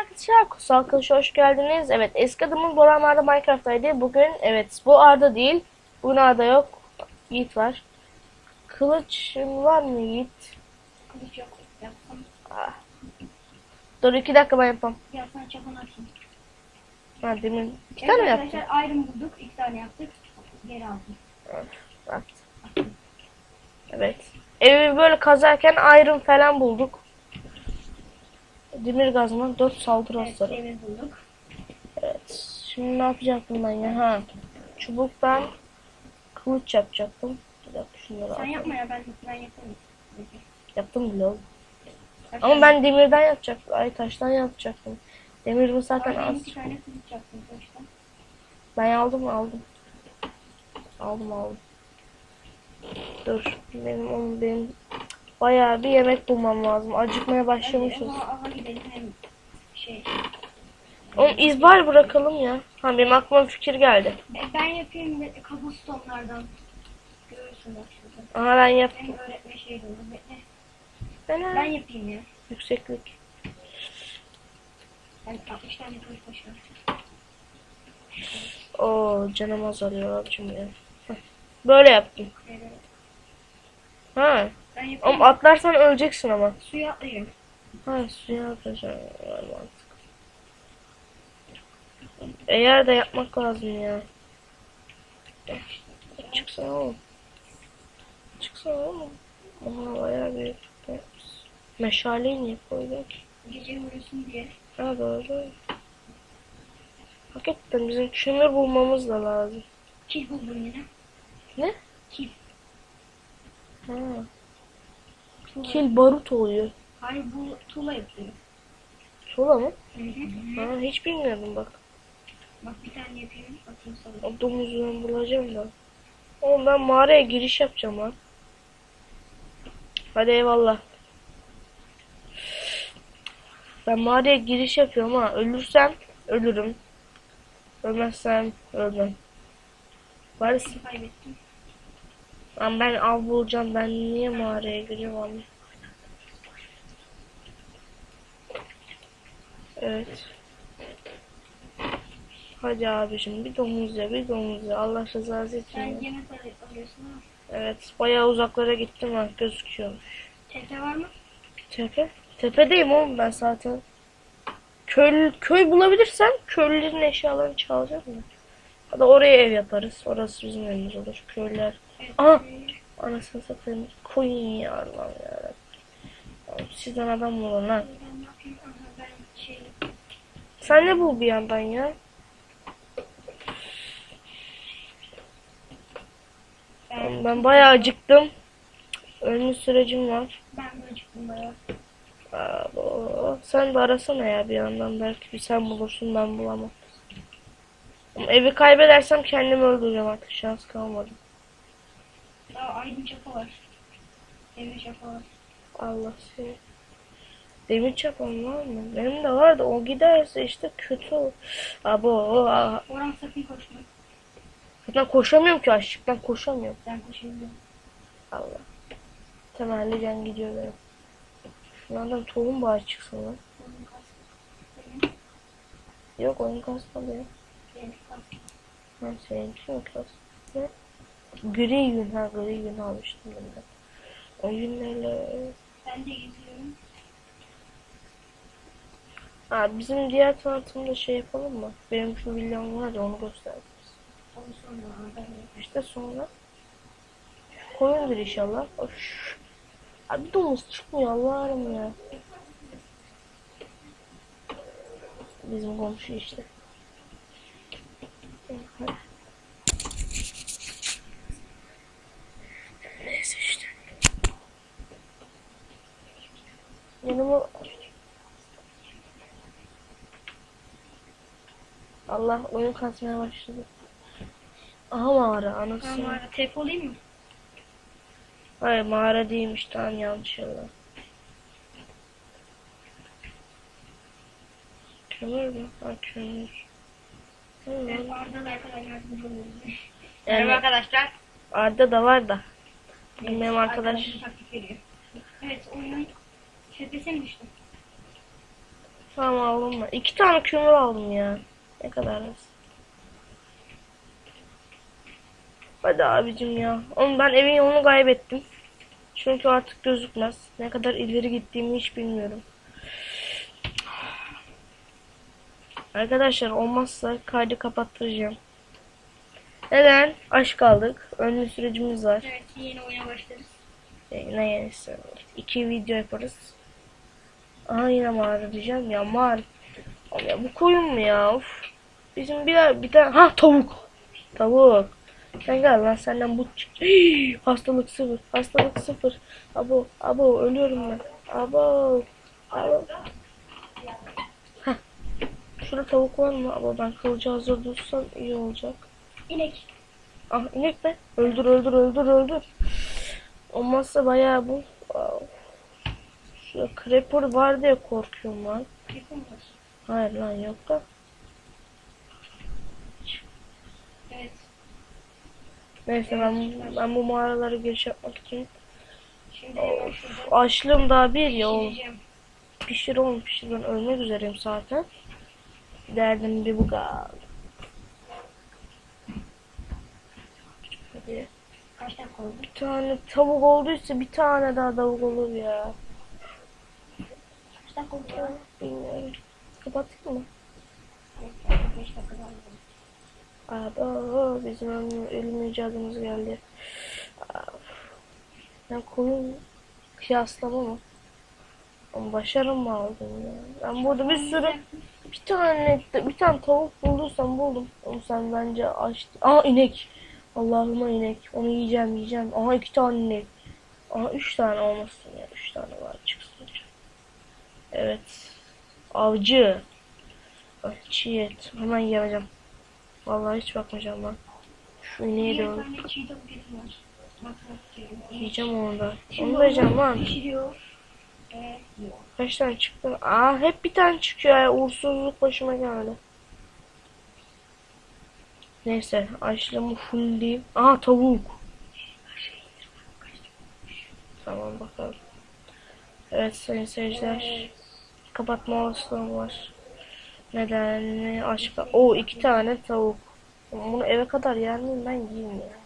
Arkadaşlar Kutsal Kılıç'a hoş geldiniz. Evet eski adımız Boran Arda Minecraft'taydı. Bugün evet bu Arda değil. Bugün Arda yok. Yiğit var. Kılıç var mı Yiğit? Kılıç yok. Yapsam, Ah. Dur iki dakika ben yapayım. yapsam çapan atsın. Ha demin iki Evet tane yaptın? arkadaşlar ayrım bulduk. İki tane yaptık. Geri aldım. Bak. Evet. Evi böyle kazarken ayrım falan bulduk. Demir gazından 4 saldırı Evet, hasarı. demir bulduk. Evet. Şimdi ne yapacaktım ben ya? Ha. Çubuktan kılıç yapacaktım. Bir dakika şunları Sen atalım. yapma ya ben, ben yaparım. Yaptım. Kaç Ama ben demirden yapacaktım. Ay taştan yapacaktım. Demirim zaten Ay, az. iki tane kılıç yaptım sonuçta. Ben aldım aldım. Aldım aldım. Dur. Benim oğlum benim bayağı bir yemek bulmam lazım. Acıkmaya başlamışız. şey. Oğlum izbar bırakalım ya. Ha benim aklıma fikir geldi. E, ben yapayım ve cobblestone'lardan. Görürsün bak şurada. Aha ben yap. Hem öğretme şey. Bekle. Ben, Ben yapayım ya. Yükseklik. Ben 60 tane kılıç taşıyorum. Oo canım azalıyor abicim ya. Böyle yaptım. Evet. Ha. Ben Oğlum atlarsan öleceksin ama. Suya atlayayım. Ha suya mantık. Eğer de yapmak lazım ya. Çıksana oğlum. Çıksana oğlum. Oha bayağı bir meşaleyi niye koydun ki? Gece uyusun diye. Ha doğru. Hakikaten bizim kömür bulmamız da lazım. Kil buldum yine. Ne? Kil. Ha. Kil barut oluyor. Hayır bu tuğla yapıyor. Tuğla mı? Hı hı. Ha hiç bilmiyordum bak. Bak bir tane yapayım. Atayım sana. O domuzu ben bulacağım da. Oğlum ben mağaraya giriş yapacağım lan. Hadi eyvallah. Ben mağaraya giriş yapıyorum ha. Ölürsem ölürüm. Ölmezsem ölmem. S- Kaybettim. Lan ben av bulacağım. Ben niye mağaraya giriyorum abi? Evet. Hadi abicim bir domuz ya bir domuz ya. Allah rızası için. Sen ya. alıyorsun. Evet bayağı uzaklara gittim ha gözüküyormuş. Tepe var mı? Tepe? Tepedeyim oğlum ben zaten. Köy, köy bulabilirsem köylülerin eşyalarını çalacağım da. Ya da oraya ev yaparız. Orası bizim evimiz olur. Köylüler. Evet. Aha! Anasını satayım. Koyun ya Allah'ım. Oğlum Sizden adam mı olur lan? Sen ne bul bir yandan ya? Ben, Ben bayağı acıktım. Ölüm sürecim var. ben böyle çıktım bayağı. Abo. Sen de arasana ya bir yandan. Belki bir sen bulursun ben bulamam. Evi kaybedersem kendimi öldüreceğim artık. Şans kalmadı. Daha aydın çapa var. Demir çapa var. Allah seni. Demir çapam var mı? Benim de var da o giderse işte kötü olur. Abo. aa. Orhan sakın koşma. Zaten koşamıyorum ki açlıktan koşamıyorum. Ben koşabiliyorum. Allah. Temelli can gidiyor benim. Şunlardan tohum bağı çıksın lan. Yok oyun kasmadı ya. Ha seninki kas? Ne? Gri yün ha gri yün almıştım ben de. O yünlerle... Ben de geziyorum. Ha bizim diğer tanıtımda şey yapalım mı? Benim şu villam var ya onu gösteririz. Onu sonra ben. İşte sonra koyundur inşallah. Of. Abi domuz çıkmıyor Allah'ım ya. Bizim komşu işte. Neyse işte. Yanıma Allah oyun kasmaya başladı. Aha mağara anasını. Tamam ara tep olayım mı? Hayır mağara değilmiş tamam yanlış yolla. Kömür mü? Ha kömür. Evet Merhaba arkadaşlar. Arda da var da. Benim Evet, arkadaş. taktik veriyor. Evet oyunun tepesine mi düştüm? Tamam aldım ben. İki tane kömür aldım ya. Ne kadar az. Hadi abicim ya. Oğlum ben evin yolunu kaybettim. Çünkü artık gözükmez. Ne kadar ileri gittiğimi hiç bilmiyorum. Arkadaşlar olmazsa kaydı kapattıracağım. Neden? Aşk kaldık. Önlü sürecimiz var. Evet yeni oyuna başlarız. Yine yenisi. İki video yaparız. Aha yine mağara diyeceğim ya mağara. Ya bu koyun mu ya? Of. Bizim bir bir tane ha tavuk. Tavuk. Sen gel lan senden bu. Hii, hastalık sıfır. Hastalık sıfır. Abo abo ölüyorum ben. Abo. Abo. Heh. Şurada tavuk var mı? Abo ben kılıcı hazır tutsam iyi olacak. İnek. Ah inek mi? Öldür öldür öldür öldür. Olmazsa bayağı bu. Wow. Şu creeper var diye korkuyorum lan. Var. Hayır lan yok da. Evet. Neyse ben, ben bu mağaraları giriş yapmak için Şimdi açlığım daha bir ya oğlum. Pişir oğlum pişir ben ölmek üzereyim zaten. Derdim bir bu kaldı. Hadi. Kaç dakika oldu? Bir tane tavuk olduysa bir tane daha tavuk olur ya. Kaç dakika oldu? Bilmiyorum. Kapatayım mı? Evet, bizim ölüm, icadımız geldi. Ben koyun kıyaslama mı? Ama başarım aldım ya? Ben burada bir sürü bir tane bir tane tavuk bulduysam buldum. Onu sen bence açtın. Aa inek. Allah'ıma inek. Onu yiyeceğim yiyeceğim. Aha iki tane inek. Aha üç tane olmasın ya. Üç tane var çıksın. Evet. Avcı. Çiğ et. Hemen yiyeceğim. Vallahi hiç bakmayacağım lan. Şu ineği de diyorum. Yiyeceğim onu da. Onu da yiyeceğim lan. Yiyor. Kaç tane çıktı? Aa hep bir tane çıkıyor ya. Uğursuzluk başıma geldi. Neyse açlığımı full diyeyim. Aha tavuk. Tamam bakalım. Evet sayın seyirciler. Kapatma olasılığım var. Neden? Aşka. O iki tane tavuk. Bunu eve kadar yer miyim ben yiyeyim ya.